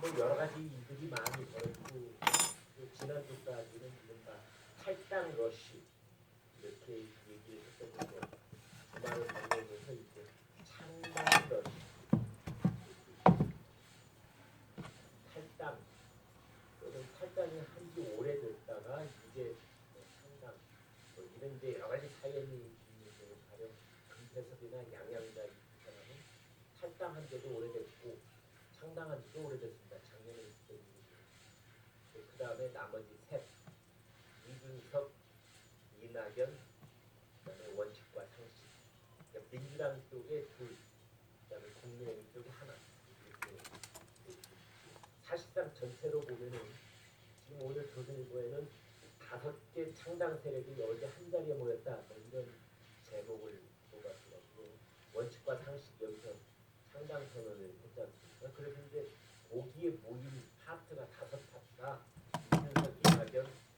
뭐 여러 가지 일들이 많이 벌어지고 그 지난주까지는 이른바 탈당 러시 이렇게 얘기를 했었는데 주말을 보내면서 이제 창당 러시 탈당 또는 탈당이 한지 오래됐다가 이제 뭐 창당 뭐 이런 이제 여러 가지 사연이 있는데 가령 금태섭이나 양양자 이 사람은 탈당한 지도 오래됐고 창당한 지도 오래됐습니다. 작년에 있었던 일이고 그 다음에 나머지 셋 이준석, 이낙연, 그다음에 원칙과 상식 그러니까 민주당 쪽에 둘 그다음에 국민의힘 쪽에 하나 사실상 전체로 보면은 지금 오늘 조선일보에는 다섯 개 창당 세력이 어제 한 자리에 모였다 뭐 이런 제목을 뽑았더라고요. 원칙과 상식 여기서 창당 선언을 했지 않습니까? 그래서 이제 거기에 모인 파트가 다섯 Yep.